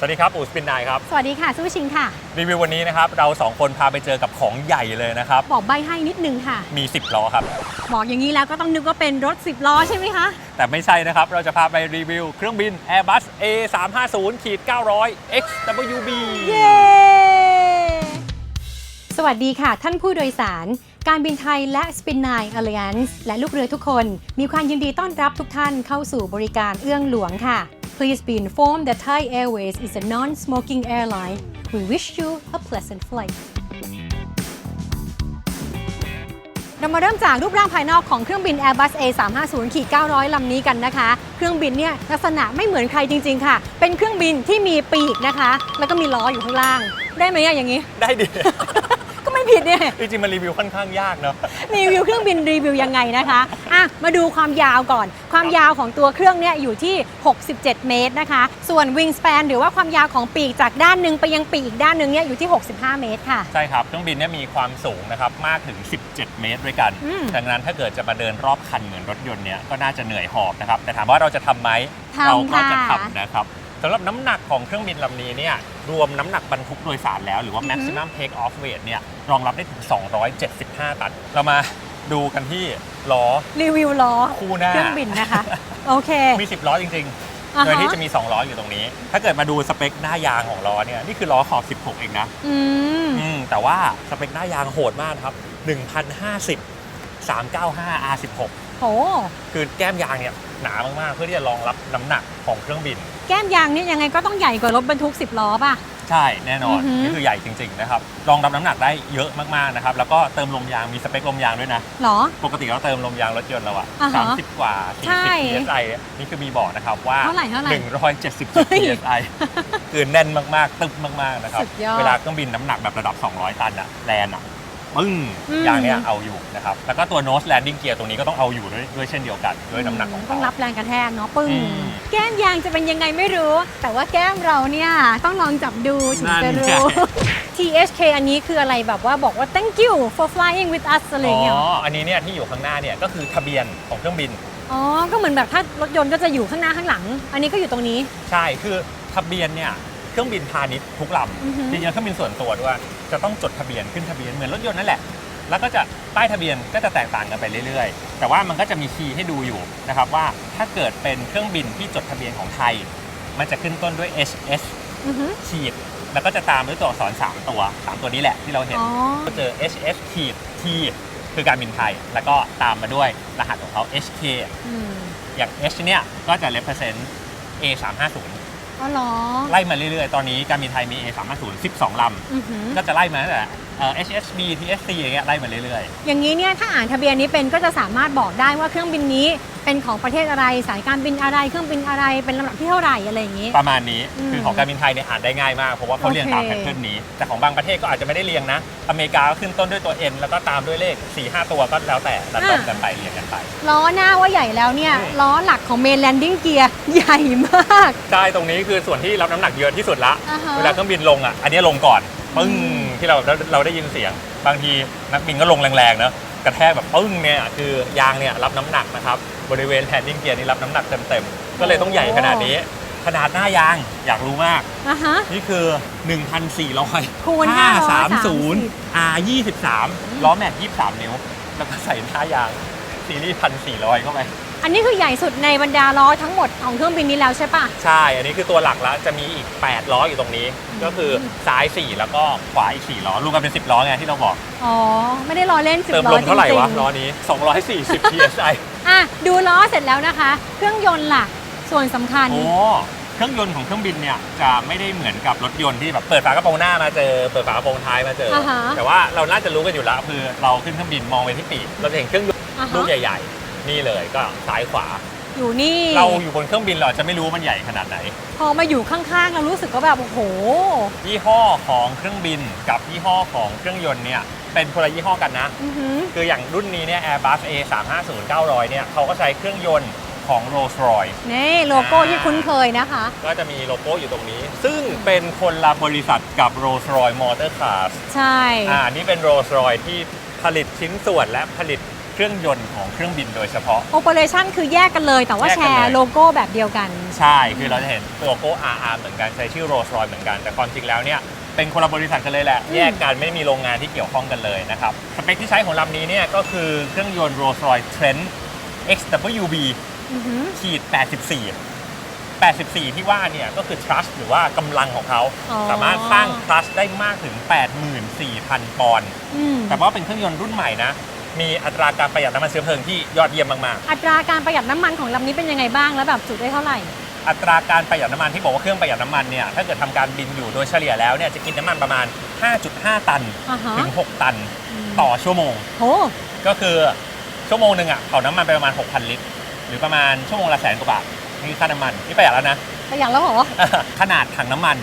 สวัสดีครับ อูสปินนายครับ สวัสดีค่ะสู้ชิงค่ะ รีวิววันนี้นะครับ เราสองคนพาไปเจอกับของใหญ่เลยนะครับ บอกใบให้นิดนึงค่ะ มี 10 ล้อครับ บอกอย่างนี้แล้วก็ต้องนึกว่าเป็นรถ 10 ล้อใช่ไหมคะ แต่ไม่ใช่นะครับ เราจะพาไปรีวิวเครื่องบิน Airbus A350 ขีด900 XWB เย้สวัสดีค่ะ ท่านผู้โดยสาร การบินไทยและ Spin 9 Alliance และลูกเรือทุกคน มีความยินดีต้อนรับทุกท่านเข้าสู่บริการเอื้องหลวงค่ะ Please be informed that Thai Airways is a non-smoking airline. We wish you a pleasant flight. เรามาเริ่มจากรูปร่างภายนอกของเครื่องบิน Airbus A350 ขีด900 ลำนี้กันนะคะ เครื่องบินเนี่ยลักษณะไม่เหมือนใครจริง ๆ ค่ะ เป็นเครื่องบินที่มีปีกนะคะ แล้วก็มีล้ออยู่ข้างล่าง ได้ไหมอะอย่างนี้ ได้ดิก็ไม่ ผิดเนี่ยจริงๆมันรีวิวค่อนข้างยากเนาะรีวิวเครื่องบินรีวิวยังไงนะคะอะมาดูความยาวก่อน ความยาวของตัวเครื่องเนี่ยอยู่ที่ 67 เมตรนะคะ ส่วน wingspan หรือว่าความยาวของปีกจากด้านหนึ่งไปยังปีกอีกด้านหนึ่งเนี่ยอยู่ที่ 65 เมตรค่ะ ใช่ครับเครื่องบินเนี่ยมีความสูงนะครับมากถึง 17 เมตรด้วยกันอืม ดังนั้นถ้าเกิดจะมาเดินรอบคันเหมือนรถยนต์เนี่ยก็น่าจะเหนื่อยหอบนะครับแต่ถามว่าเราจะทำไหมทำเราก็จะค่ะ ทำนะครับ สำหรับน้ำหนักของเครื่องบินลำนี้เนี่ยรวมน้ำหนักบรรทุกโดยสารแล้วหรือว่า maximum take off weight เนี่ยรองรับได้ถึง 275 ตัน เรามาดูกันที่ล้อ รีวิวล้อคู่หน้า เครื่องบินนะคะ โอเค มี 10 ล้อจริงอ่าๆโดยฮะที่จะมี 2 ล้ออยู่ตรงนี้ ถ้าเกิดมาดูสเปคหน้ายางของล้อเนี่ยนี่คือล้อขอบ 16 เองนะ อืม อืมแต่ว่าสเปคหน้ายางโหดมากนะครับ 1,050 395 R16 โหคือแก้มยางเนี่ยหนามากๆเพื่อที่จะรองรับน้ำหนักของเครื่องบิน แก้มยางเนี่ยยังไงก็ต้องใหญ่กว่ารถบรรทุก 10 ล้อป่ะ ใช่แน่นอนอือหือ นี่คือใหญ่จริงๆนะครับรองรับน้ำหนักได้เยอะมากๆนะครับแล้วก็เติมลมยางมีสเปคลมยางด้วยนะ หรอ ปกติเราเติมลมยางรถยนต์เราอะอ่าฮะ30 กว่า ใช่40 psi นี่คือมีบอกนะครับว่า เท่าไหร่เท่าไหร่177 เฮ้ย psi คือแน่นมาก ๆ ตึบมาก ๆ นะครับ สุดยอด เวลาเครื่องบินน้ำหนักแบบระดับ 200 ตันอะแลนอะ ปึ้งอืม ยางเนี้ยเอาอยู่นะครับแล้วก็ตัว nose landing gear ตรงนี้ก็ต้องเอาอยู่ด้วยด้วยเช่นเดียวกันด้วยน้ำหนักของต้เขา องรับแรงกระแทกเนาะปึ้งอืม แก้มยางจะเป็นยังไงไม่รู้ แต่ว่าแก้มเราเนี่ยต้องลองจับดูถึงจะรู้นั่นไง THK อันนี้คืออะไรแบบว่าบอกว่า thank you for flying with us อะไรอย่างเงี้ยอ๋ออันนี้เนี่ยที่อยู่ข้างหน้าเนี่ยก็คือทะเบียนของเครื่องบิน อ๋อ ก็เหมือนแบบถ้ารถยนต์ก็จะอยู่ข้างหน้าข้างหลัง อันนี้ก็อยู่ตรงนี้ ใช่ คือทะเบียนเนี่ยเค รื่องบินพาณิชย์ทุกลอือฮึำจริงๆเครื่องบินส่วนตัวด้วยจะต้องจดทะเบียนขึ้นทะเบียนเหมือนรถยนต์นั่นแหละ แล้วก็จะป้ายทะเบียนก็จะแตกต่างกันไปเรื่อยๆ แต่ว่ามันก็จะมีคีย์ให้ดูอยู่นะครับว่าถ้าเกิดเป็นเครื่องบินที่จดทะเบียนของไทย มันจะขึ้นต้นด้วย HS อือฮึ ขีดแล้วก็จะตามด้วยตัวอักษร 3 ตัว 3 ตัวนี้แหละที่เราเห็น อ๋อ ก็เจอ HS ขีด T คือการบินไทย แล้วก็ตามมาด้วยรหัสของเขา HK อืมอย่าง H เนี่ยก็จะ represent A350 อ๋อเหรอ ไล่มาเรื่อยๆ ตอนนี้การบินไทยมี A350 12 ลอือหือำ ก็จะไล่มาตั้งแต่เอ่อ HSB TSC อย่างเงี้ยไล่มาเรื่อยอย่างนี้เนี่ยถ้าอ่านทะเบียนนี้เป็นก็จะสามารถบอกได้ว่าเครื่องบินนี้ เป็นของประเทศอะไรสายการบินอะไรเครื่องบินอะไรเป็นลำดับที่เท่าไหร่อะไรอย่างนี้ๆประมาณนี้อืมคือของการบินไทยเนี่ยอ่านได้ง่ายมากเพราะว่าเขาเรียงตามโอเคแพทเทิร์นนี้ แต่ของบางประเทศก็อาจจะไม่ได้เรียงนะ อเมริกาก็ขึ้นต้นด้วยตัว N แล้วก็ตามด้วยเลข 4-5 ตัวก็แล้วแต่ดัดดกันไปเรียงกันไป ล้อหน้าว่าใหญ่แล้วเนี่ยอืม ล้อหลักของเมนแลนดิ้งเกียร์ใหญ่มาก ใช่ตรงนี้คือส่วนที่รับน้ำหนักเยอะที่สุดละอ่าฮะเวลาเครื่องบินลงอะ อันนี้ลงก่อนปึ้งอืม ที่เราเราเราได้ยินเสียง บางทีนักบินก็ลงแรงๆเนอะกระแทกแบบปึ้งเนี่ยคือยางเนี่ยรับน้ำหนักนะครับ บริเวณแ a นดิ้งเกียร์นี่รับน้ำหนักเต็มๆ ก็เลยต้องใหญ่ขนาดนี้ ขนาดหน้ายางอยากรู้มาก อะฮะ นี่คือ 1,400 คูณ530 R 23ล้อแม็ก23 นิ้ว แล้วก็ใส่หน้ายางซีรีส์1,400 เข้าไป อันนี้คือใหญ่สุดในบรรดาล้อทั้งหมดของเครื่องบินนี้แล้วใช่ปะ ใช่ อันนี้คือตัวหลักแล้ว จะมีอีก 8 ล้ออยู่ตรงนี้ ก็คือซ้าย 4 แล้วก็ขวาอีก 4 ล้อ รวมกันเป็น 10 ล้อไงที่เราบอก อ๋อ ไม่ได้ล้อเล่นสิบเติมล้ลอมจเท่าไหร่ริงวะล้อนี้ 240 psi ๆ อะดูล้อเสร็จแล้วนะคะ เครื่องยนต์ล่ะ ส่วนสำคัญ โอ้เครื่องยนต์ของเครื่องบินเนี่ยจะไม่ได้เหมือนกับรถยนต์ที่แบบเปิดฝากระโปรงหน้ามาเจอ เปิดฝากระโปรงท้ายมาเจออ่าฮะแต่ว่าเราน่าจะรู้กันอยู่แล้วคือเราขึ้นเครื่องบินมองไปที่ปีกเราจะเห็นเครื่องยนต์อะลูกฮะใหญ่ ๆ นี่เลยก็ซ้ายขวา อยู่นี่ เราอยู่บนเครื่องบินเราอาจจะไม่รู้ว่ามันใหญ่ขนาดไหน พอมาอยู่ข้างๆเรารู้สึกว่าแบบโอ้โห ยี่ห้อของเครื่องบินกับยี่ห้อของเครื่องยนต์เนี่ย เป็นคนละยี่ห้อกันนะ อือหือ คืออย่างรุ่นนี้เนี่ย Airbus A350 900เนี่ยเขาก็ใช้เครื่องยนต์ของ Rolls-Royce นี่โลโก้ที่คุ้นเคยนะคะ ก็จะมีโลโก้อยู่ตรงนี้ ซึ่งเป็นคนละบริษัทกับ Rolls-Royce Motor Cars ใช่ อ่านี่เป็น Rolls-Royce ที่ผลิตชิ้นส่วนและผลิตเครื่องยนต์ของเครื่องบินโดยเฉพาะ โอเปอเรชันคือแยกกันเลย แต่ว่าแยกแชกันเลยร์โลโก้แบบเดียวกัน ใช่ คือเราจะเห็นโลโก้ RR เหมือนกันใช้ชื่อ Rolls Royce เหมือนกัน แต่ความจริงแล้วเนี่ย เป็นคนละบริษัทกันเลยแหละอืมแยกกันไม่มีโรงงานที่เกี่ยวข้องกันเลยนะครับ สเปคที่ใช้ของลำนี้เนี่ยก็คือเครื่องยนต์ Rolls Royce Trent XWB อือหือขีด84 84 ที่ว่าเนี่ยก็คือ thrust หรือว่ากำลังของเขา อ๋อ สามารถสร้าง thrust ได้มากถึง 84,000 ปอนด์ อืมแต่ว่าเป็นเครื่องยนต์รุ่นใหม่นะ มีอัตราการประหยัดน้ำมันเชื้อเพลิงที่ยอดเยี่ยมมากๆอัตราการประหยัดน้ำมันของลำนี้เป็นยังไงบ้างแล้วแบบจุได้เท่าไหร่ อัตราการประหยัดน้ำมันที่บอกว่าเครื่องประหยัดน้ำมันเนี่ยถ้าเกิดทำการบินอยู่โดยเฉลี่ยแล้วเนี่ยจะกินน้ำมันประมาณ 5.5 ตันอ่าฮะ ถึง 6 ตันต่อชั่วโมง โห ก็คือชั่วโมงหนึ่งอะเผาน้ำมันไปประมาณ 6,000 ลิตร หรือประมาณชั่วโมงละแสนกว่าบาทนี่ค่าน้ำมันนี่ประหยัดแล้วนะ ประหยัดแล้วเหรอ ขนาดถังน้ำมัน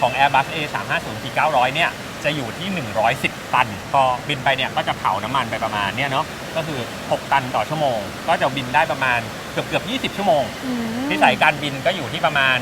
ของ Airbus A350 T900 เนี่ย จะอยู่ที่ 110 ตัน พอบินไปเนี่ยก็จะเผาน้ำมันไปประมาณเนี่ยเนาะ ก็คือ 6 ตันต่อชั่วโมง ก็จะบินได้ประมาณเกือบเกือบ20 ชั่วโมง อืม นิสัยการบินก็อยู่ที่ประมาณ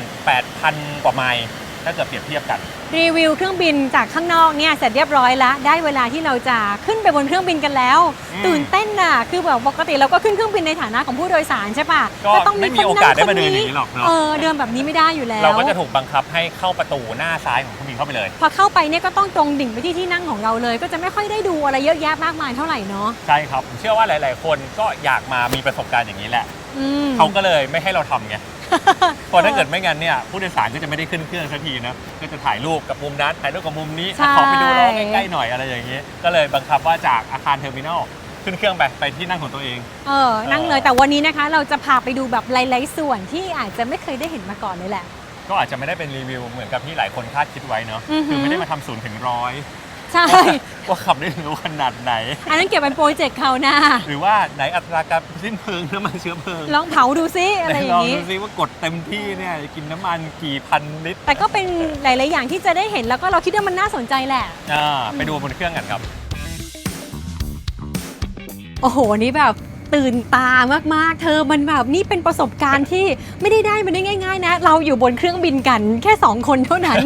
8,000 กว่าไมล์ถ้าเกิดเปรียบเทียบกัน รีวิวเครื่องบินจากข้างนอกเนี่ยเสร็จเรียบร้อยแล้วได้เวลาที่เราจะขึ้นไปบนเครื่องบินกันแล้ว อืม ตื่นเต้นน่ะคือแบบปกติเราก็ขึ้นเครื่องบินในฐานะของผู้โดยสารใช่ปะก็ต้องไม่มีโอกาสได้มาเดินอย่างนี้หรอกเนอะเออเดินแบบนี้ไม่ได้อยู่แล้ว เราก็จะถูกบังคับให้เข้าประตูหน้าซ้ายของเครื่องบินเข้าไปเลย พอเข้าไปเนี่ยก็ต้องตรงดิ่งไปที่ที่นั่งของเราเลย ก็จะไม่ค่อยได้ดูอะไรเยอะแยะมากมายเท่าไหร่เนาะใช่ครับผมเชื่อว่าหลาย ๆ คนก็อยากมามีประสบการณ์อย่างนี้แหละ อืมเขาก็เลยไม่ให้เราทำไง เพราะถ้าเกิดไม่งั้นเนี่ยผู้โดยสารก็จะไม่ได้ขึ้นเครื่องสักทีนะก็จะถ่ายรูปกับมุมนั้นถ่ายรูปกับมุมนี้ใช่ ขอไปดูล้อใกล้ๆหน่อยอะไรอย่างนี้ ก็เลยบังคับว่าจากอาคารเทอร์มินอลขึ้นเครื่องไปไปที่นั่งของตัวเอง เออ นั่งเลย แต่วันนี้นะคะ เราจะพาไปดูแบบหลายๆส่วนที่อาจจะไม่เคยได้เห็นมาก่อนเลยแหละ ก็อาจจะไม่ได้เป็นรีวิวเหมือนกับที่หลายคนคาดคิดไว้เนาะอือหือ คือไม่ได้มาทำศูนย์ถึงร้อย ใช่ ว่าขับได้เร็วขนาดไหน อันนั้นเก็บเป็นโปรเจกต์เขาวหน้า หรือว่าไหนอัตราการสิ้นเพลิงน้ำมันเชื้อเพลิงลองเผาดูซิอะไรอลย่าองงนี้ ดูซิว่ากดเต็มที่เนี่ยกินน้ำมันกี่พันลิตรแต่ก็เป็นหลาย ๆ อย่างที่จะได้เห็นแล้วก็เราคิดว่ามันน่าสนใจแหละ อ่าไปดูบนเครื่องกันครับ โอ้โห นี่แบบตื่นตามาก ๆ เธอมันแบบนี่เป็นประสบการณ์ที่ไม่ได้ได้มาได้ง่าย ๆ นะ เราอยู่บนเครื่องบินกันแค่ 2 คนเท่านั้น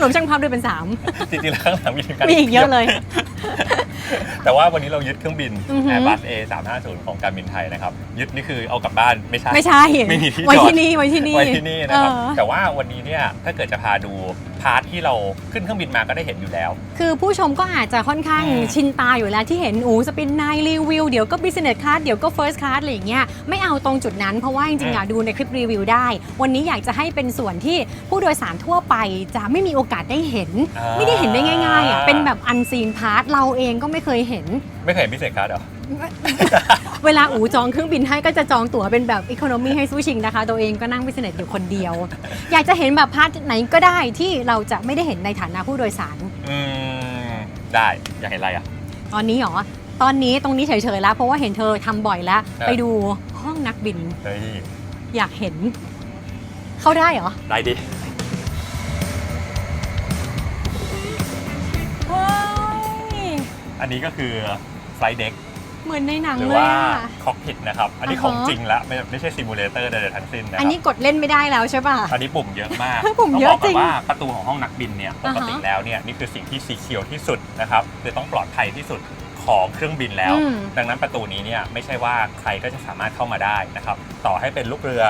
รวมช่างภาพด้วยเป็น3จริงๆแล้วข้างหลังมีการมีอีกเยอะเลย แต่ว่าวันนี้เรายึดเครื่องบินอือหือ Airbus A 3 5 0ของการบินไทยนะครับ ยึดนี่คือเอากลับบ้านไม่ใช่ ไม่ใช่ไม่มีที่ไว้จอดที่นี่ไว้ที่นี่ไว้ที่นี่นะครับ เออ แต่ว่าวันนี้เนี่ยถ้าเกิดจะพาดูพาร์ทที่เราขึ้นเครื่องบินมาก็ได้เห็นอยู่แล้ว คือผู้ชมก็อาจจะค่อนข้างอืม ชินตาอยู่แล้วที่เห็นอูสปินไนรีวิวเดี๋ยวก็ business class เดี๋ยวก็ first class อะไรอย่างเงี้ยไม่เอาตรงจุดนั้นเพราะว่าจริงๆอยากดูในคลิปรีวิวได้ วันนี้อยากจะให้เป็นส่วนที่ผู้โดยสารทั่วไปจะไม่มีโอกาสได้เห็นอ่าไม่ได้เห็นได้ง่ายๆอะเป็นแบบอันซีนพาร์ทเราเองก็ไม่เคยเห็น ไม่เคยเห็นพิเศษคาร์ดเหรอ เวลาอูจองเครื่องบินให้ก็จะจองตั๋วเป็นแบบอีโคโนมีให้สู้ชิงนะคะ ตัวเองก็นั่ง business อยู่คนเดียว อยากจะเห็นแบบพาร์ทไหนก็ได้ที่เราจะไม่ได้เห็นในฐานะผู้โดยสาร อืม ได้ อยากเห็นอะไรอะ ตอนนี้เหรอ ตอนนี้ตรงนี้เฉยๆแล้ว เพราะว่าเห็นเธอทำบ่อยแล้ว เออ ไปดูห้องนักบิน เฮ้ย อยากเห็น เข้าได้เหรอ ได้ดิเฮ้ยอันนี้ก็คือ ไฟเด็กเหมือนในหนังหรือเลยว่าอะ คอกพิทนะครับ อันนี้อ่าฮะ ของจริงแล้วไม่ไม่ใช่ซิมูเลเตอร์ใดๆทั้งสิ้นนะคอัรันบนี้กดเล่นไม่ได้แล้วใช่ป่ะ อันนี้ปุ่มเยอะมากปุ่มเยอะต้งบกจริงก่นว่าประตูของห้องนักบินเนี่ยปอ่ากฮะติแล้วเนี่ยนี่คือสิ่งที่ซีเคียวที่สุดนะครับคือต้องปลอดภัยที่สุดของเครื่องบินแล้ว อืม ดังนั้นประตูนี้เนี่ยไม่ใช่ว่าใครก็จะสามารถเข้ามาได้นะครับ ต่อให้เป็นลูกเรือ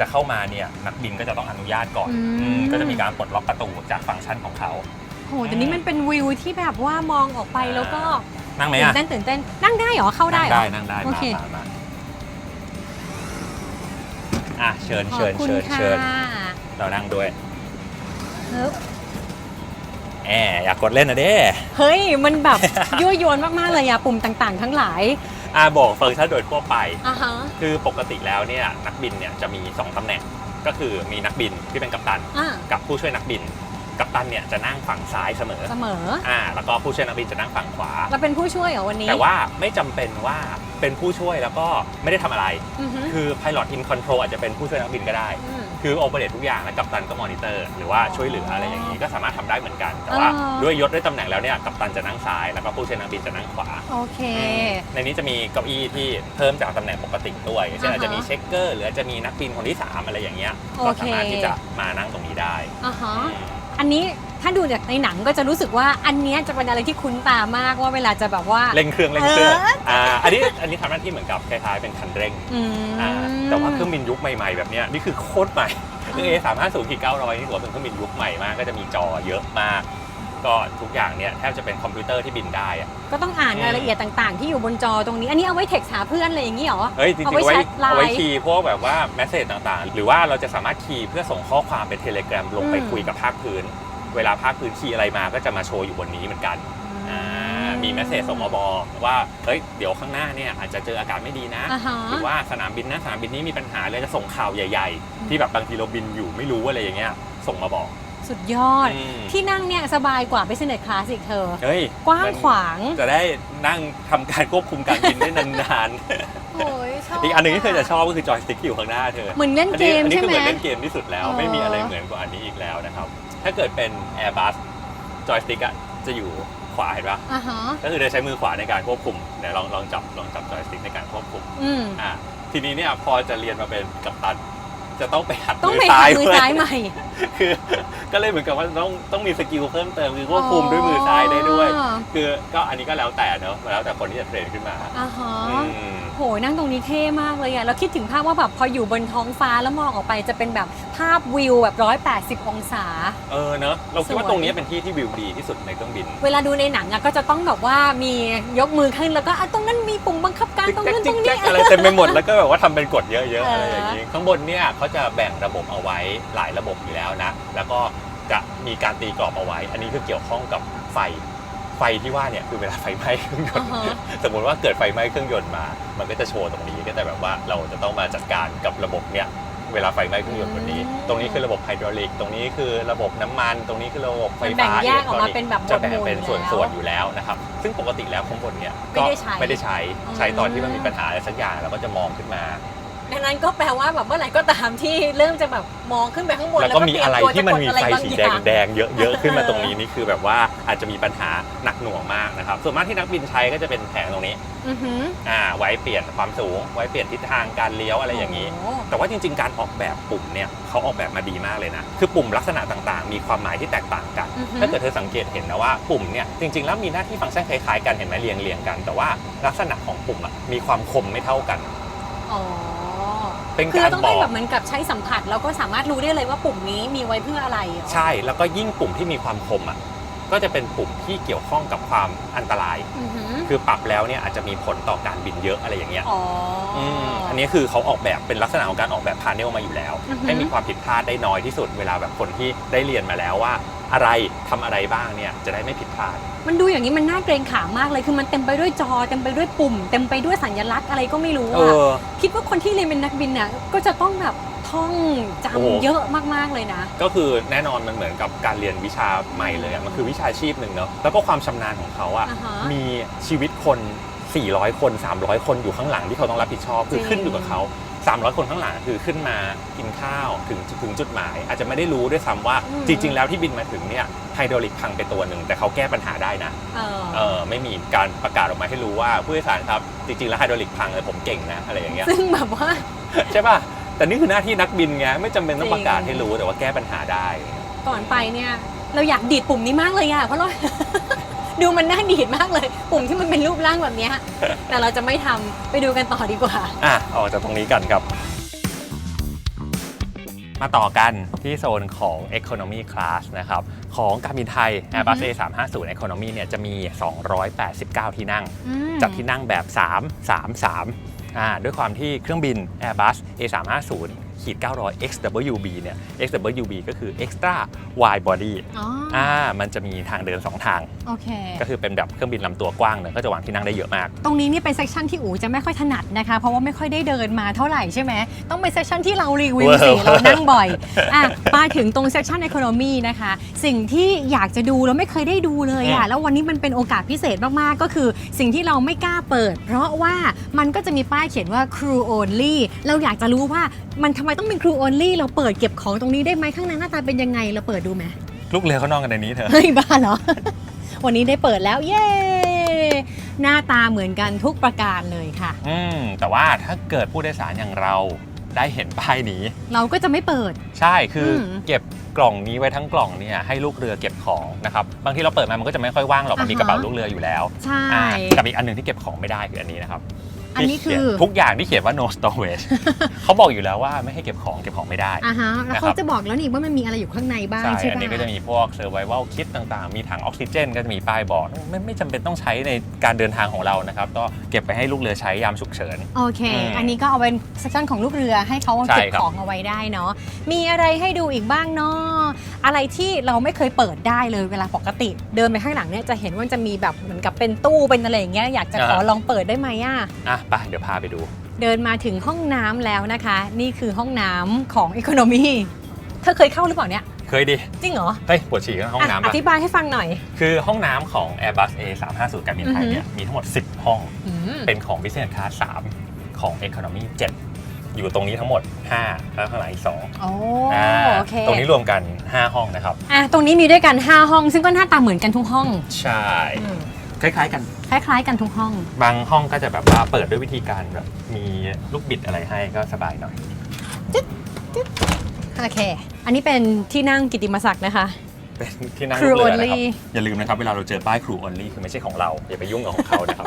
จะเข้ามาเนี่ยนักบินก็จะต้องอนุญาตก่อนอืมก็จะมีการปลดล็อกประตูจากฟังก์ชันของเขา โหแต่นี่มันเป็นวิวที่แบบว่ามองออกไปแล้วก็ นั่งไหมตื่อะนเต้นตื่นเต้นนั่งได้เหรอเข้าได้นั่งเหรอได้นั่งได้โอมาเคมามาอะเชิญขอเชิบญคุณเชิญค่ะเชิญเรานั่งด้วยเฮ้ยแอบอยากกดเล่นนะเด้เฮ้ยมันแบบ ยั่วยวนมากๆเลยอะปุ่มต่างๆ ทั้งหลายอ่าบอกฟังก์ชันโดยทั่วไป อะฮะคือปกติแล้วเนี่ยนักบินเนี่ยจะมี 2ตำแหน่งก็คือมีนักบินที่เป็นกัปตัน อะกับผู้ช่วยนักบิน กัปตันเนี่ยจะนั่งฝั่งซ้ายเสมอเสมออ่าแล้วก็ผู้ช่วยนักบินจะนั่งฝั่งขวา เราเป็นผู้ช่วยเหรอวันนี้ แต่ว่าไม่จำเป็นว่าเป็นผู้ช่วยแล้วก็ไม่ได้ทำอะไร อือฮึคือ Pilot in Control อาจจะเป็นผู้ช่วยนักบินก็ได้มคือโอเปเรตทุกอย่างแล้วกัปตันก็มอนิเตอร์ หรือว่าช่วยเหลืออะไรอย่างนี้ก็สามารถทำได้เหมือนกัน แต่ว่าอ๋อ ด้วยยศด้วยตำแหน่งแล้วเนี่ยกัปตันจะนั่งซ้ายแล้วก็ผู้ช่วยนักบินจะนั่งขวา โอเค ในนี้จะมีเก้าอี้ที่เพิ่มจากตำแหน่งปกติด้วยอย่างเช่นอ่าฮะอาจจะมีเช็คเกอร์หรืออาจจะมีนักบินคนที่ 3 อะไรอย่างเงี้ยโอก็เค สามารถที่จะมานั่งตรงนี้ได้อะฮะ อืม อันนี้ถ้าดูจากในหนังก็จะรู้สึกว่าอันเนี้ยจะเป็นอะไรที่คุ้นตามากว่าเวลาจะแบบว่า เร่งเครื่องเร่งเครื่องเอออ่อ่าอันนี้อันนี้ทำหน้าที่เหมือนกับคล้ายๆเป็นคันเร่งอืม อ่าแต่ว่าเครื่องบินยุคใหม่ๆแบบเนี้ยนี่คือโคตรใหม่คือ A 3 5 0 900นี่ถือว่าเป็นเครื่องบินยุคใหม่มากก็จะมีจอเยอะมาก ก็ทุกอย่างเนี่ยแทบจะเป็นคอมพิวเตอร์ที่บินได้อะ ก็ต้องอ่านรายละเอียดต่างๆ ที่อยู่บนจอตรงนี้ อันนี้เอาไว้เท็กซ์หาเพื่อนอะไรอย่างนี้เหรอ เฮ้ยจริงๆเอาไว้เอาไว้แชทไลน์เอาไว้คีย์พวกแบบว่าแมสเซจต่างๆ หรือว่าเราจะสามารถคีย์เพื่อส่งข้อความเป็นเทเล gram ลงไปอืมคุยกับภาคพื้น เวลาภาคพื้นคีย์อะไรมาก็จะมาโชว์อยู่บนนี้เหมือนกันอ่ามีแมสเซจส่งมาบอกว่าเฮ้ยเดี๋ยวข้างหน้าเนี่ยอาจจะเจออากาศไม่ดีนะอ่าฮะหรือว่าสนามบินนะสนามบินนี้มีปัญหาเลยจะส่งข่าวใหญ่ ๆ ที่แบบบางทีเราบินอยู่ไม่รู้อะไรอย่างเงี้ยส่งมาบอก สุดยอด อืม ที่นั่งเนี่ยสบายกว่า business class อีกเธอ เฮ้ยกว้างมันขวาง จะได้นั่งทำการควบคุมการบินได้นานโอ้ยชอบๆ อีกอันหนึ่งที่เธอจะชอบก็คือจอยสติ๊กที่อยู่ข้างหน้าเธอ เหมือนเล่นอันเกนี้มอันนี้ใช่คือไหเหมมือนเล่นเกมที่สุดแล้วอ๋อไม่มีอะไรเหมือนกว่าอันนี้อีกแล้วนะครับ ถ้าเกิดเป็น Airbus จอยสติ๊กอะจะอยู่ขวาเห็นปะอ่าฮะก็คือเธอใช้มือขวาในการควบคุมเดี๋ยวลองลองจับลองจับจอยสติ๊กในการควบคุมอืม อ่าทีนี้เนี่ยพอจะเรียนมาเป็นกัปตัน จะต้องไปหัดต้องมืไปอซ้าหายมือซ้ายด้วใหม่ คือ ก็เลยเหมือนกับว่าต้องต้องมีสกิลเพิ่มเติมคือควบคุมด้วยมือซ้ายได้ด้วย อ๋อ คือก็อันนี้ก็แล้วแต่เนอะแล้วแต่คนที่จะเทรนขึ้นมาอ่าฮะอืม โหนั่งตรงนี้เท่มากเลยอะแล้วคิดถึงภาพว่าแบบพออยู่บนท้องฟ้าแล้วมองออกไปจะเป็นแบบภาพวิวแบบ 180 องศา เออเนอะเราคิดว่าสวย ตรงนี้เป็นที่ที่วิวดีที่สุดในเครื่องบิน เวลาดูในหนังอะก็จะต้องแบบว่ามียกมือขึ้นแล้วก็อะตรงนั้นมีปุ่มบังคับการตรงนั้นตรงนี้ อะไรเต็มไปหมดแล้วก็แบบว่าทำเป็นกฎเยอะๆเออออะไรอย่างนี้ข้างบนเนี่ยเขาจะแบ่งระบบเอาไว้หลายระบบอยู่แล้วนะ แล้วก็จะมีการตีกรอบเอาไว้ อันนี้คือเกี่ยวข้องกับไฟ ไฟที่ว่าเนี่ยคือเวลาไฟไหม้เครื่องยนอ่าต์ฮะสมมติว่าเกิดไฟไหม้เครื่องยนต์มา มันก็จะโชว์ตรงนี้ ก็จะแบบว่าเราจะต้องมาจัดการกับระบบเนี้ยเวลาไฟไหม้เครื่องยนต์วันนี้ ตรงนี้คือระบบไฮดรอลิก ตรงนี้คือระบบน้ำมัน ตรงนี้คือระบบไฟมันแบ่งฟ้าแยกออกมาเป็นแบบหมจะวดแบ่งหมู่เป็นอยู่แล้วส่วนๆอยู่แล้วนะครับ ซึ่งปกติแล้วข้างบนเนี่ยก็ไม่ได้ใช้ ไม่ได้ใช้ ใช้ตอนที่มันมีปัญหาอะไรสักอย่างเราก็จะมองขึ้นมา ดังนั้นก็แปลว่าแบบเมื่อไหร่ก็ตามที่เริ่มจะแบบมองขึ้นไปข้างบนแล้วก็มีอะไรที่มันมีไฟเตรียตัวจะกดอะรบางสีอแดงย่างแดงๆเยอะๆขึ้นมาตรงนี้นี่คือแบบว่าอาจจะมีปัญหาหนักหน่วงมากนะครับ ส่วนมากที่นักบินใช้ก็จะเป็นแผงตรงนี้อือหืออ่าไว้เปลี่ยนความสูง ไว้เปลี่ยนทิศทางการเลี้ยวอะไรอย่างนี้นี้ แต่ว่าจริง ๆ การออกแบบปุ่มเนี่ยเขาออกแบบมาดีมากเลยนะ คือปุ่มลักษณะต่างๆ มีความหมายที่แตกต่างกันอือฮึถ้าเกิดเธอสังเกตเห็นนะว่าปุ่มเนี่ยจริงๆ แล้วมีหน้าที่ฟังก์ชันคล้ายๆกันเห็นไหมเรียงเรียงๆกัน แต่ว่าลักษณะของปุ่มอะมีความคมไม่เท่ากันอ๋อ เป็นคือการเราต้องบได้อก แบบเหมือนกับใช้สัมผัสแล้วก็สามารถรู้ได้เลยว่าปุ่มนี้มีไว้เพื่ออะไรเหรอใช่ แล้วก็ยิ่งปุ่มที่มีความคมอะ ก็จะเป็นปุ่มที่เกี่ยวข้องกับความอันตราย อือหือคือปรับแล้วเนี่ยอาจจะมีผลต่อการบินเยอะอะไรอย่างเงี้ยอ๋ออ มอันนี้คือเขาออกแบบเป็นลักษณะของการออกแบบพาเนลมาอยู่แล้ว อือฮึ ให้มีความผิดพลาดได้น้อยที่สุดเวลาแบบคนที่ได้เรียนมาแล้วว่า อะไรทำอะไรบ้างเนี่ยจะได้ไม่ผิดพลาด มันดูอย่างนี้มันน่าเกรงขามมากเลยคือมันเต็มไปด้วยจอ เต็มไปด้วยปุ่ม เต็มไปด้วยสัญลักษณ์อะไรก็ไม่รู้เออะอคิดว่าคนที่เรียนเป็นนักบินเนี่ยก็จะต้องแบบท่องจโอ้โหำเยอะมาก ๆ เลยนะ ก็คือแน่นอนมันเหมือนกับการเรียนวิชาใหม่เลยอะมันคือวิชาชีพหนึ่งเนาะแล้วก็ความชำนาญของเขาอะอ่าฮะมีชีวิตคน 400 คน 300 คนอยู่ข้างหลังที่เขาต้องรับผิดชอบ คือจริงขึ้นอยู่กับเขา 300 คนข้างหลังคือขึ้นมากินข้าวถึงถึงจุดหมาย อาจจะไม่ได้รู้ด้วยซ้ำว่าอืมจริง ๆ แล้วที่บินมาถึงเนี่ยไฮดรอลิกพังไปตัวหนึ่งแต่เขาแก้ปัญหาได้นะเออเออไม่มีการประกาศออกมาให้รู้ว่าผู้โดยสารครับ จริง ๆ แล้วไฮดรอลิกพังเลยผมเก่งนะอะไรอย่างเงี้ยซึ่งแบบว่า ใช่ป่ะแต่นี่คือหน้าที่นักบินไงไม่จำเป็นต้อจริงงประกาศให้รู้แต่ว่าแก้ปัญหาได้ ก่อนไปเนี่ยเราอยากดีดปุ่มนี้มากเลยอะเพราะเรา ดูมันน่าดีดมากเลย ปุ่มที่มันเป็นรูปร่างแบบเนี้ยแต่เราจะไม่ทำไปดูกันต่อดีกว่า อะออกจากตรงนี้กันครับ มาต่อกันที่โซนของ Economy Class นะครับ ของการบินไทย Airbus อือฮึ A350 Economy เนี่ยจะมี 289 ที่นั่ง อืม จัดที่นั่งแบบ 3 3 3อ่าด้วยความที่เครื่องบิน Airbus A350 ขีด900 XWB เนี่ย XWB ก็คือ Extra Wide Body อ๋ออ่ามันจะมีทางเดิน 2 ทาง โอเค ก็คือเป็นแบบเครื่องบินลำตัวกว้างเลยก็จะวางที่นั่งได้เยอะมาก ตรงนี้นี่เป็นเซสชันที่อูจะไม่ค่อยถนัดนะคะ เพราะว่าไม่ค่อยได้เดินมาเท่าไหร่ใช่ไหม ต้องเป็นเซสชันที่เรารีวิวสิเวอร์เรานั่งบ่อยอะมาถึงตรงเซสชัน e อ o n o m y นะคะ สิ่งที่อยากจะดูแล้วไม่เคยได้ดูเลยอะแล้ววันนี้มันเป็นโอกาสพิเศษมาก ๆ ก็คือสิ่งที่เราไม่กล้าเปิด เพราะว่ามันก็จะมีป้ายเขียนว่า crew only เราอยากจะรู้ว่ามันทำไมต้องเป็น crew only เราเปิดเก็บของตรงนี้ได้ไหมข้างในหน้าตาเป็นยังไงเราเปิดดูไหมลูกเรือเขานอนกันในนี้เถอะเฮ้ยบ้าเหรอ วันนี้ได้เปิดแล้วเย้หน้าตาเหมือนกันทุกประการเลยค่ะ อืมแต่ว่าถ้าเกิดผู้โดยสารอย่างเราได้เห็นป้ายนี้ เราก็จะไม่เปิด ใช่คืออมเก็บกล่องนี้ไว้ทั้งกล่องเนี่ยให้ลูกเรือเก็บของนะครับบางทีเราเปิดมามันก็จะไม่ค่อยว่างหรอกมันมีอ่าฮะ กระเป๋าลูกเรืออยู่แล้วใช่ อ่ากับอีกอันหนึ่งที่เก็บของไม่ได้คืออันนี้นะครับ อันนี้คือที่เขียทุกอย่างที่เขียนว่า no storage เขาบอกอยู่แล้วว่าไม่ให้เก็บของเก็บของไม่ได้อ่าฮะแล้วนะคเขารับจะบอกแล้วนี่ว่ามันมีอะไรอยู่ข้างในบ้างใช่ใช่อันปะนี้ก็จะมีพวก survival kit ต่างๆ มีถังออกซิเจนก็จะมีป้ายบอกไม่ไม่จำเป็นต้องใช้ในการเดินทางของเรานะครับก็เก็บไปให้ลูกเรือใช้ยามฉุกเฉินโอเคอืมอันนี้ก็เอาเป็นเซสชั่นของลูกเรือให้เขาใช่เก็บครับของเอาไว้ได้เนาะมีอะไรให้ดูอีกบ้างเนาะอะไรที่เราไม่เคยเปิดได้เลยเวลาปกติ เดินไปข้างหลังเนี่ยจะเห็นว่าจะมีแบบเหมือนกับเป็นตู้เป็นอะไรอย่างเงี้ยอยากจะขอลองเปิดได้ไหมอะอะไปเดี๋ยวพาไปดู เดินมาถึงห้องน้ำแล้วนะคะ นี่คือห้องน้ำของ Economy เธอเคยเข้าหรือเปล่าเนี่ย เคยดิ จริงเหรอเฮ้ยปวดฉี่ก็ห้องอะน้ำอปะธิบายให้ฟังหน่อย คือห้องน้ำของ Airbus A350 การบินไทยเนี่ยมีทั้งหมด 10 ห้อง อืม เป็นของ Business Class 3 ของ Economy 7 อยู่ตรงนี้ทั้งหมด 5 แล้วข้างหลังอีก2โอ้อ่าโอเคตรงนี้รวมกัน 5 ห้องนะครับ อะตรงนี้มีด้วยกัน 5 ห้อง ซึ่งก็หน้าตาเหมือนกันทุกห้อง ใช่ อืม คล้าย ๆ กัน คล้ายๆกันทุกห้อง บางห้องก็จะแบบว่าเปิดด้วยวิธีการแบบมีลูกบิดอะไรให้ก็สบายหน่อย โอเค อันนี้เป็นที่นั่งกิติมศักดิ์นะคะ เป็นที่นั่ง Crew ลูกเรือนะครับ only อย่าลืมนะครับ เวลาเราเจอป้าย crew only คือไม่ใช่ของเรา อย่าไปยุ่งกับของเขานะครับ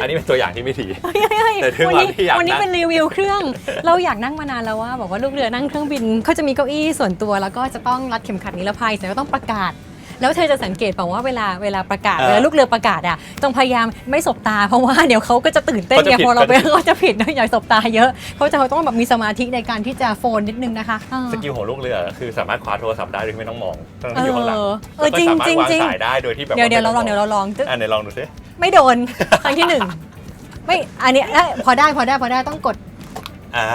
อันนี้เป็นตัวอย่างที่ไม่ดี เฮ้ยเฮ้ยแต่ถึงวัวันนี้ที่อยากวันนี้นั่ง เป็นรีวิวเครื่อง เราอยากนั่งมานานแล้วว่าบอกว่าลูกเรือนั่งเครื่องบินเขาจะมีเก้าอี้ส่วนตัวแล้วก็จะต้องรัดเข็มขัดนิรภัยแต่ก็ต้องประกาศ แล้วเธอจะสังเกตเปล่าว่าเวลาเวลาประกาศเออเวลาลูกเรือประกาศอะต้องพยายามไม่สบตาเพราะว่าเดี๋ยวเขาก็จะตื่นเต้นเขาจะไงผิดพอเราไปเขาจะผิดเขาจะผิดนะอย่าสบตาเยอะเขาจะต้องแบบมีสมาธิในการที่จะโฟนนิดนึงนะคะเออสกิลของลูกเรือคือสามารถคว้าโทรศัพท์ได้โดยที่ไม่ต้องมองตอนเอที่อยู่ข้างหลังอเออจริงแล้วก็จริงสามารถวางจริง สายได้โดยที่แบบเดี๋ยวเดี๋ยวเราลองไม่เดี๋ยวเราลองอะเดี๋ยวลองดูซิไม่โดนครั้งที่หนึ่งไม่อันเนี้ยเอ้ยพอได้พอได้พอได้ต้องกด อ่า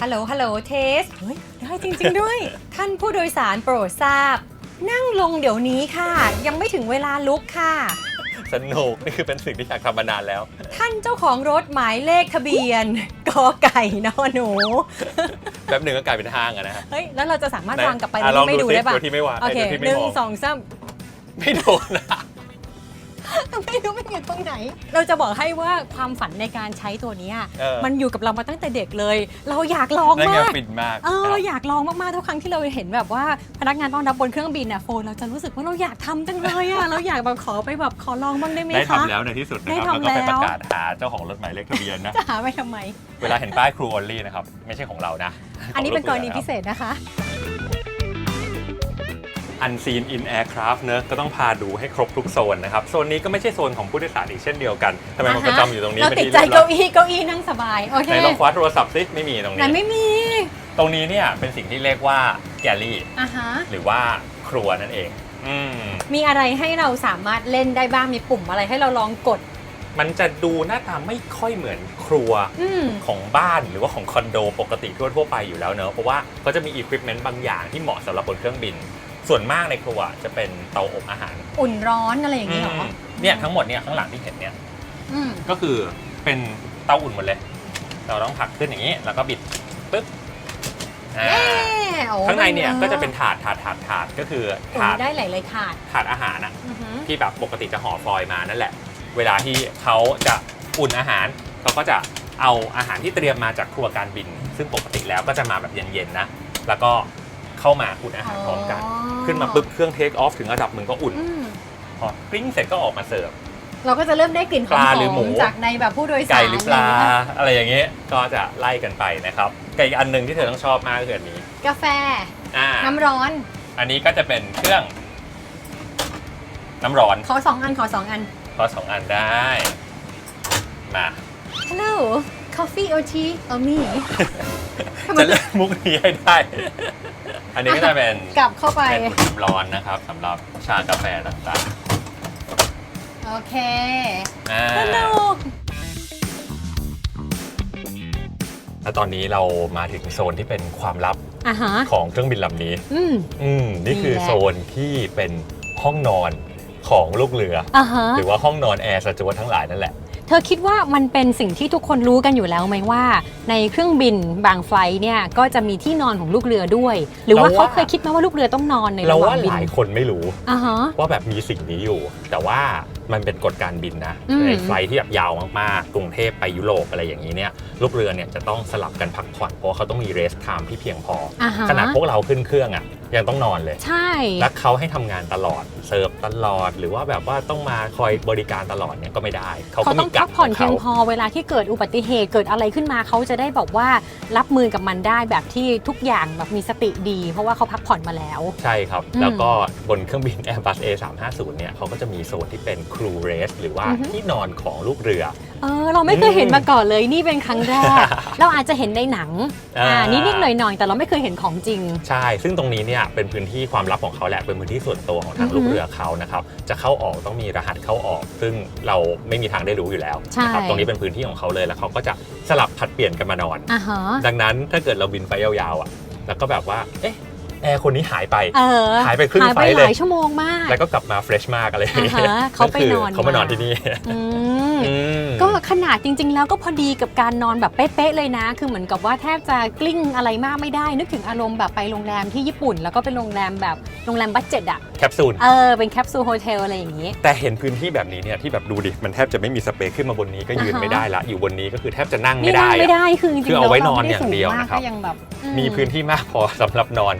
ฮัลโหล ฮัลโหล เทส เฮ้ย ได้จริง ๆ ด้วย ท่านผู้โดยสารโปรดทราบ นั่งลงเดี๋ยวนี้ค่ะ ยังไม่ถึงเวลาลุกค่ะ สนุกนี่คือเป็นสิ่งที่อยากทำมานานแล้ว ท่านเจ้าของรถหมายเลขทะเบียนกอไก่นอหนู แป๊บหนึ่งก็กลายเป็นห้างอะนะฮะเฮ้ย แล้วเราจะสามารถวางกลับไปอะแล้วไม่ดูสิได้ป่ะโดยที่ไม่วางโอเคโดยที่หไม่นึ่งมองสองสามไม่โดนนะ ไม่รู้ไม่อยู่ตรงไหน เราจะบอกให้ว่าความฝันในการใช้ตัวเนี้ยเออ มันอยู่กับเรามาตั้งแต่เด็กเลย เราอยากลองนั่นไงมาก ฟินมากเอออยากลองมาก ๆ ทุกครั้งที่เราเห็นแบบว่าพนักงานต้อนรับบนเครื่องบินน่ะโฟนเราจะรู้สึกว่าเราอยากทำจังเลยอะ เราอยากแบบขอไปแบบขอลองบ้างได้ไหมได้คะ ทำแล้วในที่สุดนะได้ครับทำแล้วก็ไปแล้ว ประกาศหาเจ้าของรถหมายเลขทะเบียนนะ จะหาไปทำไม เวลาเห็นป้าย crew only นะครับ ไม่ใช่ของเรานะอันนี้เป็นกรณีพิเศษนะคะอั นซีน in aircraft เนอะก็ต้องพาดูให้ครบทุกโซนนะครับ โซนนี้ก็ไม่ใช่โซนของผู้โดยสารอีกเช่นเดียวกันทำไมมันประจำอยู่ตรงนี้เราเป็นติดที่ใจเรียบร้เก้าอยอี้เก้าอี้นั่งสบายโอเคไหนลองคว้าโทรศัพท์สิไม่มีตรงไหนนี้ไม่มี ตรงนี้เนี่ยเป็นสิ่งที่เรียกว่าแกลลี่อะฮะหรือว่าครัวนั่นเองอืมมีอะไรให้เราสามารถเล่นได้บ้างมีปุ่มอะไรให้เราลองกด มันจะดูหน้าตาไม่ค่อยเหมือนครัวอืมของบ้านหรือว่าของคอนโดปกติทั่วๆไปอยู่แล้วเนอะเพราะว่าเขาจะมีอุปกรณ์บางอย่างที่เหมาะสำหรับบนเครื่องบิน ส่วนมากในครัวจะเป็นเตาอบอาหารอุ่นร้อนอะไรอย่างนี้เหรอมเนี่ยทั้งหมดเนี่ยข้างหลังที่เห็นเนี่ยอืมก็คือเป็นเตาอุ่นหมดเลย เราต้องผลักขึ้นอย่างนี้ แล้วก็บิดปึ๊บอ่าเย้โอ้ข้างในเนี่ยออก็จะเป็นถาดถาดถาดถาดก็คืออุ่นถาดได้หลายๆถาดถาดอาหารอะอือฮึที่แบบปกติจะห่อฟอยล์มานั่นแหละ เวลาที่เขาจะอุ่นอาหารเขาก็จะเอาอาหารที่เตรียมมาจากครัวการบิน ซึ่งปกติแล้วก็จะมาแบบเย็นๆนะแล้วก็ เข้ามาอุ่นอาหารพร้อมกัน ขึ้นมาปุ๊บเครื่องเทคออฟถึงระดับหนึ่งก็อุ่นอืมพอกริ้งเสร็จก็ออกมาเสิร์ฟ เราก็จะเริ่มได้กลิ่นหปลาหรือหมูอมๆจากในแบบผู้โดยสารไก่หรือปลาะไย่งเงี้ยอะไรอย่างเงี้ยก็จะไล่กันไปนะครับไก่อีกอันหนึ่งที่เธอต้องชอบมากก็คืออันนี้ กาแฟอ่าน้ำร้อน อันนี้ก็จะเป็นเครื่อง น้ำร้อนขอสองอันขอสองอันพอสองอันได้มา Hello coffee or tea or me จะเล่นมุกนี้ให้ได้ อันนี้ก็จะเป็นกลับเข้าไปเป็นน้ำร้อนนะครับสำหรับชากาแฟต่างโอเคๆอ่าสนุกแล้วตอนนี้เรามาถึงโซนที่เป็นความลับอะฮะ ของเครื่องบินลำนี้ อืม อืมนี่คือนี่แหละ โซนที่เป็นห้องนอนของลูกเรืออะฮะ หรือว่าห้องนอนแอร์สจวตทั้งหลายนั่นแหละ เธอคิดว่ามันเป็นสิ่งที่ทุกคนรู้กันอยู่แล้วไหมว่า ในเครื่องบินบางไฟล์เนี่ยก็จะมีที่นอนของลูกเรือด้วย หรือว่าเราว่า เขาเคยคิดไหมว่าลูกเรือต้องนอนในเราระหว่าว่างบิหนลายคนไม่รู้ อะฮะ ว่าแบบมีสิ่งนี้อยู่ แต่ว่ามันเป็นกฎการบินนะอืม ในไฟล์ที่แบบยาวมากๆ กรุงเทพไปยุโรปอะไรอย่างนี้เนี่ยลูกเรือเนี่ยจะต้องสลับกันพักผ่อนเพราะว่าเขาต้องมีเรสไทม์ที่เพียงพออ่าฮะขนาดพวกเราขึ้นเครื่องอะยังต้องนอนเลย ใช่ แล้วเขาให้ทำงานตลอดเสิร์ฟตลอด หรือว่าแบบว่าต้องมาคอยบริการตลอดเนี่ยก็ไม่ได้ เขาเขาก็ต้มีองกะพักผ่อนขงเพียงเขาพอเวลาที่เกิดอุบัติเหตุเกิดอะไรขึ้นมาเขาจะได้แบบว่ารับมือกับมันได้แบบที่ทุกอย่างแบบมีสติดี เพราะว่าเขาพักผ่อนมาแล้ว ใช่ครับ อืม แล้วก็บนเครื่องบิน Airbus A350 เนี่ยเขาก็จะมีโซนที่เป็น crew rest หรือว่าอือฮึที่นอนของลูกเรือ เออเราไม่เคยเห็นมาก่อนเลยนี่เป็นครั้งแรก เราอาจจะเห็นในหนังอ่าอ่านิดๆหน่อยๆแต่เราไม่เคยเห็นของจริง ใช่ ซึ่งตรงนี้เนี่ยเป็นพื้นที่ความลับของเขาแหละเป็นพื้นที่ส่วนตัวของทางอือฮึลูกเรือเขานะครับจะเข้าออกต้องมีรหัสเข้าออก ซึ่งเราไม่มีทางได้รู้อยู่แล้วใช่นะครับตรงนี้เป็นพื้นที่ของเขาเลยแล้วเขาก็จะสลับผลัดเปลี่ยนกันมานอนอ่าฮะดังนั้นถ้าเกิดเราบินไฟยาวๆอะแล้วก็แบบว่าเอ๊ะ แอร์คนนี้หายไป เออหายไปครึ่งหายไปไฟล์หเลยลายชั่วโมงมาก แล้วก็กลับมาเฟรชมากอะไรอย่างเงี้ยอ่าฮะเขาไปนอนก็คืเขามาน อนมาที่นี่อืมอืม ก็ขนาดจริง ๆ แล้วก็พอดีกับการนอนแบบเป๊ะๆเลยนะ คือเหมือนกับว่าแทบจะกลิ้งอะไรมากไม่ได้ นึกถึงอารมณ์แบบไปโรงแรมที่ญี่ปุ่น แล้วก็เป็นโรงแรมแบบโรงแรมบัตเจ็ตอะแคปซูล เออเป็นแคปซูลโฮเทลอะไรอย่างนี้ แต่เห็นพื้นที่แบบนี้เนี่ยที่แบบดูดิ มันแทบจะไม่มีสเปซขึ้นมาบนนี้ก็ยืนอ่าฮะ ไม่ได้ละ อยู่บนนี้ก็คือแทบจะนั่งนี่ไม่ได้นั่งไม่อะ ได้คือจริงๆคือเอาไว้แล้วนอนไม่อย่างเดียวสูมกนะครับก็ยังแบบอืมีพื้นที่มากพอสำหรับนอน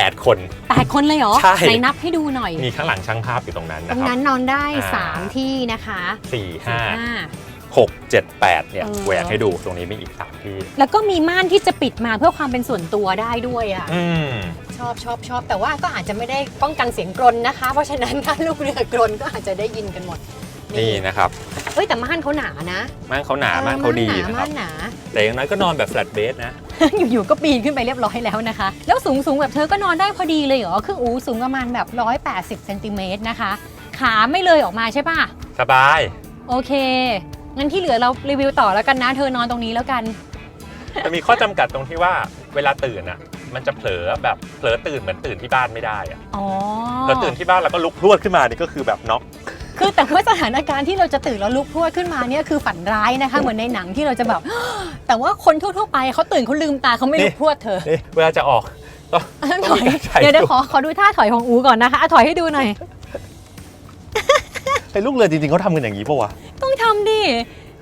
8 คน แปดคนเลยเหรอใช่ ไหนนับให้ดูหน่อย มีข้างหลังช่างภาพอยู่ตรงนั้นตนะรงครับ นั้นนอนได้ อ่า 3 ที่นะคะสี่ห้าห้าหกเจ็ดแปดเนี่ยเออ แหวกให้ดูตรงนี้มีอีก 3 ที่ แล้วก็มีม่านที่จะปิดมาเพื่อความเป็นส่วนตัวได้ด้วยอะ อืม ชอบชอบชอบแต่ว่าก็อาจจะไม่ได้ป้องกันเสียงกรนนะคะ เพราะฉะนั้นถ้าลูกเรือกรนก็อาจจะได้ยินกันหมด นี่นะครับเอ้ยแต่ม่านเขาหนานะม่านเขาหนาออม่านเขาดีหนะครัม่าบนหนาแต่อย่างน้อยก็นอนแบบ flat bed นะอยู่ๆก็ปีนขึ้นไปเรียบร้อยแล้วนะคะ แล้วสูงสูงแบบเธอก็นอนได้พอดีเลยเหรอคืออูสูงประมาณแบบ 180เซนติเมตรนะคะ ขาไม่เลยออกมาใช่ป่ะ สบาย โอเค งั้นที่เหลือเรารีวิวต่อแล้วกันนะ เธอนอนตรงนี้แล้วกันแต่มีข้อจำกัดตรงที่ว่าเวลาตื่นอะมันจะเผลอแบบเผลอตื่นเหมือนตื่นที่บ้านไม่ได้อะอ๋อเผลอตื่นที่บ้านแล้วก็ลุกพรวดขึ้นมานี่ก็คือแบบน็อก คือแต่ว่าสถานการณ์ที่เราจะตื่นแล้วลุกพรวดขึ้นมาเนี่ยคือฝันร้ายนะคะ เหมือนในหนังที่เราจะแบบ แต่ว่าคนทั่วๆไปเขาตื่นเขาลืมตาเขาไม่ลุกพรวดเธอนี่เวลาจะออกก็ถต้องอยมีการใช้เดี๋ยวเดี๋ยวขอขอดูท่าถอยของอูก่อนนะคะอะถอยให้ดูหน่อย ไอ้ลูกเรือจริงๆเขาทำกันอย่างนี้ปะวะ ต้องทำดิ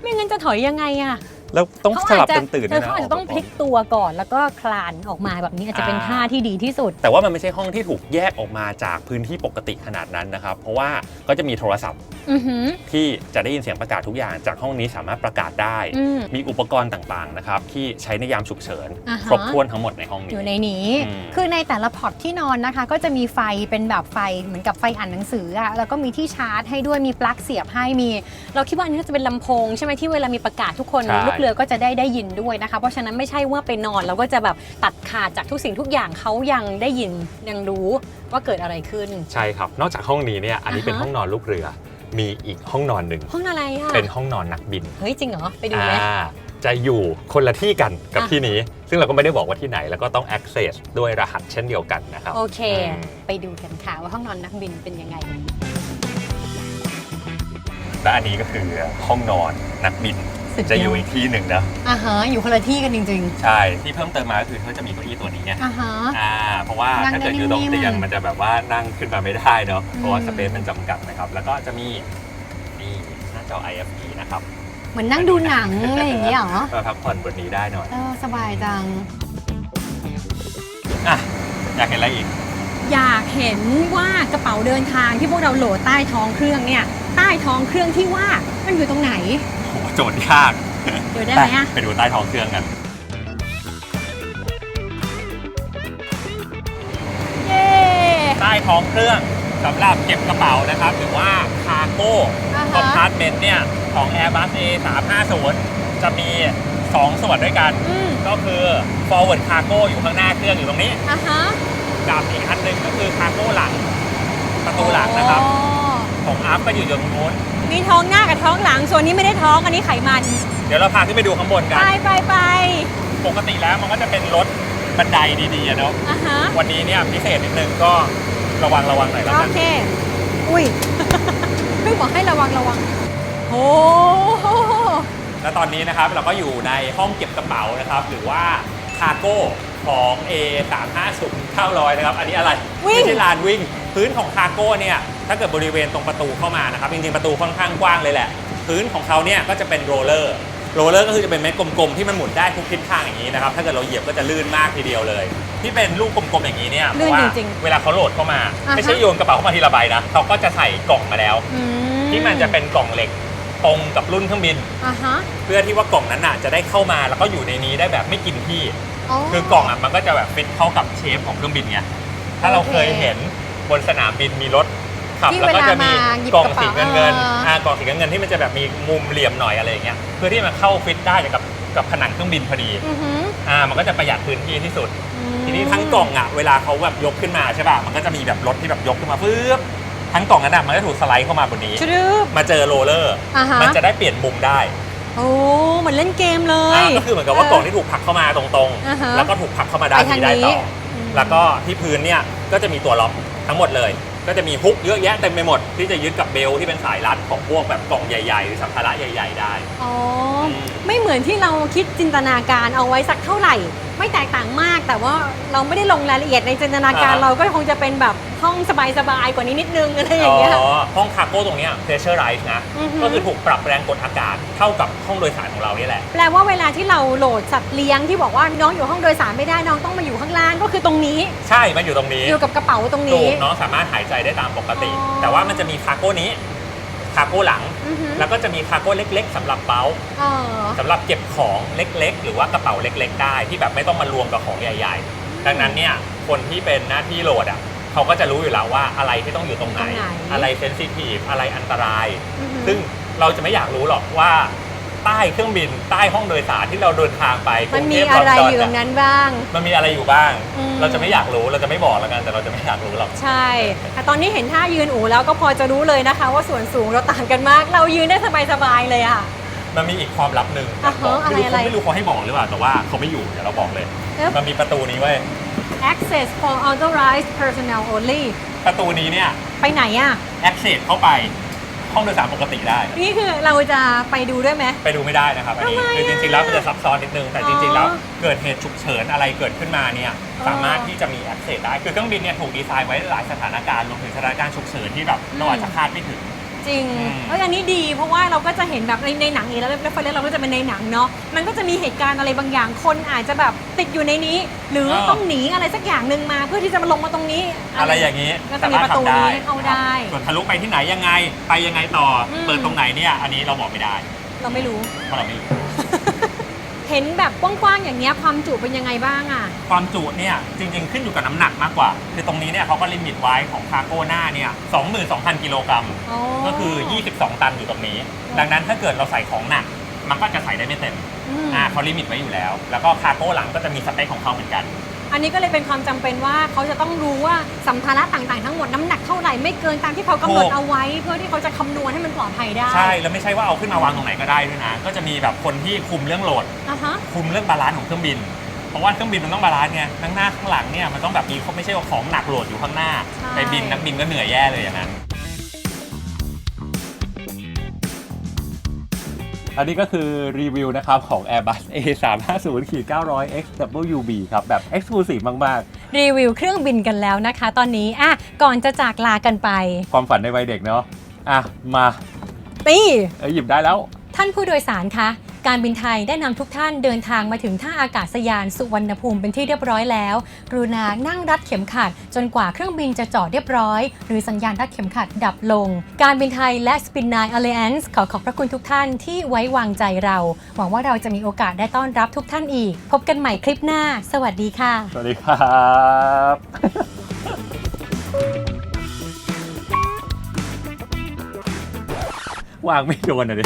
ไม่งั้นจะถอยยังไงอะ แล้วต้องเขาสอาลัจบจะกันตื่นเธด้วอยนะเขาอาจจะต้องพลิกตัวก่อนแล้วก็คลานออกมาแบบนี้อาจจะเป็นท่าที่ดีที่สุด แต่ว่ามันไม่ใช่ห้องที่ถูกแยกออกมาจากพื้นที่ปกติขนาดนั้นนะครับ เพราะว่าก็จะมีโทรศัพท์อือหือที่จะได้ยินเสียงประกาศทุกอย่าง จากห้องนี้สามารถประกาศได้อืมมีอุปกรณ์ต่างๆนะครับที่ใช้ในยามฉุกเฉินอ่าฮะครบถ้วนทั้งหมดในห้องอนี้ยู่ในนี้อืมคือในแต่ละพอร์ตที่นอนนะคะ ก็จะมีไฟเป็นแบบไฟเหมือนกับไฟอ่านหนังสืออะแล้วก็มีที่ชาร์จให้ด้วยมีปลั๊กเสียบให้มี เราคิดว่าอันนี้น่าจะเป็นลำโพงใช่ไหมที่เวลามีประกาศทุกคนใช่ลูกเรือก็จะได้ได้ยินด้วยนะคะ เพราะฉะนั้นไม่ใช่ว่าไปนอนเราก็จะแบบตัดขาดจากทุกสิ่งทุกอย่างเขายังได้ยินยังรู้ว่าเกิดอะไรขึ้น ใช่ครับ นอกจากห้องนี้เนี่ยอันนี้อ่าฮะเป็นห้องนอนลูกเรือ มีอีกห้องนอนหนึ่งห้องอะไรอะเป็นห้องนอนนักบินเฮ้ยจริงเหรอไปดูไหมอ่าจะอยู่คนละที่กันกับอะที่นี้ ซึ่งเราก็ไม่ได้บอกว่าที่ไหน แล้วก็ต้อง access ด้วยรหัสเช่นเดียวกันนะครับ โอเคอืมไปดูกันค่ะว่าห้องนอนนักบินเป็นยังไงและอันนี้ก็คือห้องนอนนักบิน สุดยอดจะอยู่อีกที่หนึ่งนะอ่าฮะอยู่คนละที่กันจริง ใช่ที่เพิ่มเติมมาก็คือเขาจะมีเก้าอี้ตัวนี้ไงๆอ่าฮะ อ่าเพราะว่านั่งถ้าเกิดได้อยู่ตรงนิ่มๆเตียงมันจะแบบว่านั่งขึ้นมาไม่ได้เนาะเพราะว่าอืม สเปซมันจำกัดนะครับ แล้วก็จะมีนี่หน้าจอ IFE นะครับเหมือนนั่งดูหนังอะไรอย่างเงี้ยเหรอมาพักผ่อนบนนี้ได้หน่อยเออสบายจัง อะอยากเห็นอะไรอีก อยากเห็นว่ากระเป๋าเดินทางที่พวกเราโหลดใต้ท้องเครื่องเนี่ย ใต้ท้องเครื่องที่ว่ามันอยู่ตรงไหน โหโจทย์ยาก เดี๋ยวได้ไหมอะไปดูใต้ท้องเครื่องกัน เย้ ใต้ท้องเครื่องสำหรับเก็บกระเป๋านะครับ หรือว่าคาร์โก้อ่าคอมฮะพาร์ตเมนต์เนี่ย ของ Airbus A350 จะมี 2 ส่วนด้วยกัน อืมก็คือ forward cargo อยู่ข้างหน้าเครื่องอยู่ตรงนี้ อะฮะกับอีกอันหนึ่งก็คือ cargo หลัง ประตูหลังนะครับ อ๋อของอาร์ฟก็อยู่ตรงนู้น มีท้องหน้ากับท้องหลัง ส่วนนี้ไม่ได้ท้องอันนี้ไขมันเดี๋ยวเราพาขึ้นไปดูข้างบนกัไปน ไปไปปกติแล้วมันก็จะเป็นรถบันไดดีๆอะเนาะ อะฮะ วันนี้เนี่ยพิเศษนิดนึงก็ระวังระวังหน่อยแล้วโอกันเค อุ้ย เพิ่งบอกให้ระวังระวัง โอ้โห และตอนนี้นะครับเราก็อยู่ในห้องเก็บกระเป๋านะครับ หรือว่า คาร์โก้ของ A350 900นะครับ อันนี้อะไร วิ่ง ไม่ใช่ลานวิ่ง พื้นของคาร์โก้เนี่ย ถ้าเกิดบริเวณตรงประตูเข้ามานะครับ จริงๆ ประตูค่อนข้างกว้างเลยแหละ พื้นของเขาเนี่ยก็จะเป็นโรลเลอร์ โรลเลอร์ก็คือจะเป็นเม็ดกลมๆ ที่มันหมุนได้ทุกทิศทางอย่างนี้นะครับ ถ้าเกิดเราเหยียบก็จะลื่นมากทีเดียวเลย ที่เป็นลูกกลมๆอย่างนี้เนี่ยเพลื่นราะว่าจริงเวลาเขาโหลดเข้ามา อ่าฮะ ไม่ใช่โยนกระเป๋าเข้ามาทีละใบนะเขาก็จะใส่กล่องมาแล้ว อืมที่มันจะเป็นกล่องเหล็กตรงกับรุ่นเครื่องบิน อ่าฮะ เพื่อที่ว่ากล่องนั้นน่ะจะได้เข้ามาแล้วก็อยู่ในนี้ได้แบบไม่กินที่ คือกล่องอะมันก็จะแบบฟิตเข้ากับเชฟของเครื่องบินไงถ้าเราเคยเห็นบนสนามบินมีรถขับที่แล้วก็จะมีเวลามาหยิบกล่องกระเป๋าสีเงินเงินเอออ่อ่ากล่องสีเงินเงินที่มันจะแบบมีมุมเหลี่ยมหน่อยอะไรอย่างเงี้ยเพื่อที่มันเข้าฟิตได้กับกับผนังเครื่องบินพอดีอือหืออ่ามันก็จะประหยัดพื้นที่ที่สุด อืม ทีนี้ทั้งกล่องอะเวลาเขาแบบยกขึ้นมาใช่ป่ะมันก็จะมีแบบรถที่แบบยกขึ้นมาปึ๊บทั้งกล่องนั้นอะมันก็ถูกสไลด์เข้ามาบนนี้ชรึบ มาเจอโรลเลอร์ อ่าฮะ มันจะได้เปลี่ยนมุมได้โอ้เหมือนเล่นเกมเลย อ่าก็คือเหมือนกับว่ากล่องที่ถูกผลักเข้ามาตรงอ่าฮะๆ แล้วก็ถูกผลักเข้ามาด้านไปทางนี้ได้ต่อนี้อืมแล้วก็ที่พื้นเนี่ยก็จะมีตัวล็อกทั้งหมดเลย ก็จะมีฮุกเยอะแยะเต็มไปหมดที่จะยึดกับเบลที่เป็นสายรัดของพวกแบบกล่องใหญ่ๆหรือสัมภาระใหญ่ ๆ ได้ อ๋ออม ไม่เหมือนที่เราคิดจินตนาการเอาไว้สักเท่าไหร่ ไม่แตกต่างมาก แต่ว่าเราไม่ได้ลงรายละเอียดในจินตนาการเราก็คงจะเป็นแบบห้องสบายๆกว่านี้นิดนึงอะไรอย่างเงี้ยอ๋อห้องคาร์โก้ตรงเนี้ย pressurize นะ อือฮึ ก็คือถูกปรับแรงกดอากาศเท่ากับห้องโดยสารของเราเนี่ยแหละ แปลว่าเวลาที่เราโหลดสัตว์เลี้ยงที่บอกว่าน้องอยู่ห้องโดยสารไม่ได้น้องต้องมาอยู่ข้างล่างก็คือตรงนี้ ใช่ มันอยู่ตรงนี้อยู่กับกระเป๋าตรงถูนี้กน้องสามารถหายใจได้ตามปกติ อ๋อ แต่ว่ามันจะมีคาร์โก้นี้ คาร์โก้หลัง อือหือแล้วก็จะมีคาร์โก้เล็ก ๆสำหรับเป้าอ๋อสำหรับเก็บของเล็กๆ หรือว่ากระเป๋าเล็ก ๆ ได้ที่แบบไม่ต้องมารวมกับของใหญ่ๆ ดังนั้นเนี่ยคนที่เป็นหน้าที่โหลดอะเขาก็จะรู้อยู่แล้วว่าอะไรที่ต้องอยู่ตรงไหนตรงไหนอะไรเซนซิทีฟอะไรอันตราย อือหือซึ่งเราจะไม่อยากรู้หรอกว่า ใต้เครื่องบินใต้ห้องโดยสารที่เราเดินทางไปกมันรุงเทมีพอะไรลนดอยู่ตรงนั้นบ้าง มันมีอะไรอยู่บ้าง อืม เราจะไม่อยากรู้เราจะไม่บอกแล้วกันแต่เราจะไม่อยากรู้หรอก ใช่แต่ตอนนี้เห็นท่ายืนอูแล้วก็พอจะรู้เลยนะคะ ว่าส่วนสูงเราต่างกันมาก เรายืนได้สบายๆเลยอะ มันมีอีกความลับหนึ่งอ่าฮะไม่รู้อะไรๆเขาไม่รู้เขาให้บอกหรือเปล่าแต่ว่าเขาไม่อยู่เดี๋ยวเราบอกเลย เอ๊ะ มันมีประตูนี้เว้ย access for authorized personnel only ประตูนี้เนี่ย ไปไหนอะ access เข้าไป ห้องโดยสารปกติได้ นี่คือเราจะไปดูด้วยไหม ไปดูไม่ได้นะครับอันนี้ทำไมคือจอะริงๆแล้วมันจะซับซ้อนนิดนึงแต่อ๋อจริงๆแล้วเกิดเหตุฉุกเฉินอะไรเกิดขึ้นมาเนี่ยอ๋อสามารถที่จะมี access ได้คือเครื่องบินเนี่ยถูกดีไซน์ไว้หลายสถานการณ์รวมถึงสถานการณ์ฉุกเฉินที่แบบเราอาจจะคาดไม่ถึง จริงอืมเอ้ยอันนี้ดีเพราะว่าเราก็จะเห็นแบบในในหนังนี้แล้วเรฟเฟรนเราก็จะเป็นในหนังเนาะมันก็จะมีเหตุการณ์อะไรบางอย่างคนอาจจะแบบติดอยู่ในนี้ หรือต้องหนีอะไรสักอย่างหนึ่งมาเพื่อที่จะมาลงมาตรงนี้อะไรอย่างนี้ก็จะมีประตูนี้ให้เข้าได้ส่วนทะลุไปที่ไหนยังไงไปยังไงต่ออมเปิดตรงไหนเนี่ยอันนี้เราบอกไม่ได้ เราไม่รู้เพราะเราไม่รู้ เห็นแบบกว้างๆอย่างเนี้ยความจุเป็นยังไงบ้างอะ ความจุเนี่ยจริงๆขึ้นอยู่กับน้ำหนักมากกว่า คือตรงนี้เนี่ยเขาก็ลิมิตไว้ของคาร์โก้หน้าเนี่ย22,000 กิโลกรัม อ๋อ ก็คือ 22 ตันอยู่ตรงนี้ ดังนั้นถ้าเกิดเราใส่ของหนัก มันก็จะใส่ได้ไม่เต็ม อืม อ่าเขาลิมิตไว้อยู่แล้ว แล้วก็คาร์โก้หลังก็จะมีสเปคของเขาเหมือนกัน อันนี้ก็เลยเป็นความจำเป็นว่าเขาจะต้องรู้ว่าสัมภาระต่างๆ ทั้งหมดน้ำหนักเท่าไหร่ไม่เกินตามที่เขากำหนดถูก เอาไว้ เพื่อที่เขาจะคำนวณให้มันปลอดภัยได้ใช่แล้วไม่ใช่ว่าเอาขึ้นมาวางตรงไหนก็ได้ด้วยนะ ก็จะมีแบบคนที่คุมเรื่องโหลด อะฮะ คุมเรื่องบาลานซ์ของเครื่องบิน เพราะว่าเครื่องบินมันต้องบาลานซ์ไงทั้งหน้าข้างหลังเนี่ยมันต้องแบบมีไม่ใช่ว่าของหนักโหลดอยู่ข้างหน้า ใช่ ไปบินนักบินก็เหนื่อยแย่เลยอย่างนั้น อันนี้ก็คือรีวิวนะครับของ Airbus A350-900 XWB ครับ แบบ Exclusive มาก รีวิวเครื่องบินกันแล้วนะคะ ตอนนี้อะก่อนจะจากลากันไปๆ ความฝันในวัยเด็กเนาะอะ มานี่เอ้ยหยิบได้แล้ว ท่านผู้โดยสารคะ การบินไทยได้นำทุกท่านเดินทางมาถึงท่าอากาศยานสุวรรณภูมิเป็นที่เรียบร้อยแล้ว กรุณานั่งรัดเข็มขัด จนกว่าเครื่องบินจะจอดเรียบร้อย หรือสัญญาณรัดเข็มขัดดับลง การบินไทยและ Spin 9 Alliance ขอขอบพระคุณทุกท่านที่ไว้วางใจเรา หวังว่าเราจะมีโอกาสได้ต้อนรับทุกท่านอีก พบกันใหม่คลิปหน้า สวัสดีค่ะ สวัสดีครับวางไม่โดนอะดิ